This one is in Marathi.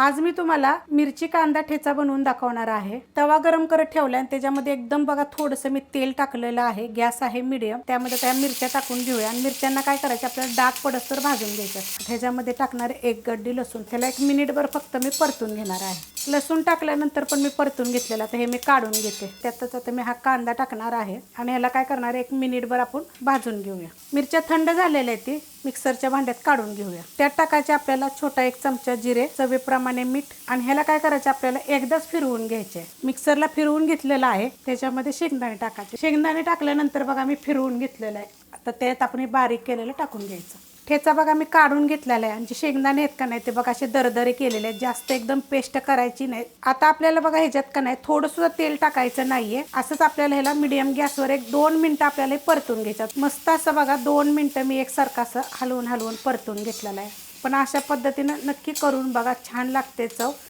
आज मी तुम्हाला मिरची कांदा ठेचा बनवून दाखवणार आहे. तवा गरम करत ठेवला आणि त्याच्यामध्ये एकदम बघा थोडंसं मी तेल टाकलेलं आहे. गॅस आहे मिडियम त्यामध्ये त्या मिरच्या टाकून घेऊया. आणि मिरच्यांना काय करायचं? आपल्याला डाग पडस तर भाजून घ्यायचं ह्याच्यामध्ये टाकणार एक गड्डी लसूण. त्याला एक मिनिटभर फक्त मी परतून घेणार आहे. लसूण टाकल्यानंतर पण मी परतून घेतलेला. तर हे मी काढून घेते. त्यातच आता मी हा कांदा टाकणार आहे. आणि ह्याला काय करणार? आहे एक मिनिटभर आपण भाजून घेऊया. मिरच्या थंड झालेल्या आहेत ती. मिक्सरच्या भांड्यात काढून घेऊया. त्यात टाकायचे आपल्याला छोटा एक चमचा जिरे चवीप्रमाणे मीठ आणि ह्याला काय करायचं आपल्याला एकदाच फिरवून घ्यायचे. मिक्सरला फिरवून घेतलेलं आहे. त्याच्यामध्ये शेंगदाणे टाकायचे. शेंगदाणे टाकल्यानंतर बघा मी फिरवून घेतलेलं आहे. आता त्यात आपण बारीक केलेलं टाकून घ्यायचं. ठेचा बघा मी काढून घेतलेला आहे. आणि जे शेंगदाणे आहेत का नाही ते बघा असे दरदरे केलेले आहेत. जास्त एकदम पेस्ट करायची नाही. आता आपल्याला बघा ह्याच्यात का नाही थोडं सुद्धा तेल टाकायचं नाहीये. असंच आपल्याला ह्याला मिडियम गॅसवर एक दोन मिनिटं आपल्याला परतून घ्यायच्यात मस्त असं बघा दोन मिनिटं मी एकसारखं असं हलवून हलवून परतून घेतलेलं आहे. पण अशा पद्धतीनं नक्की करून बघा छान लागते चव.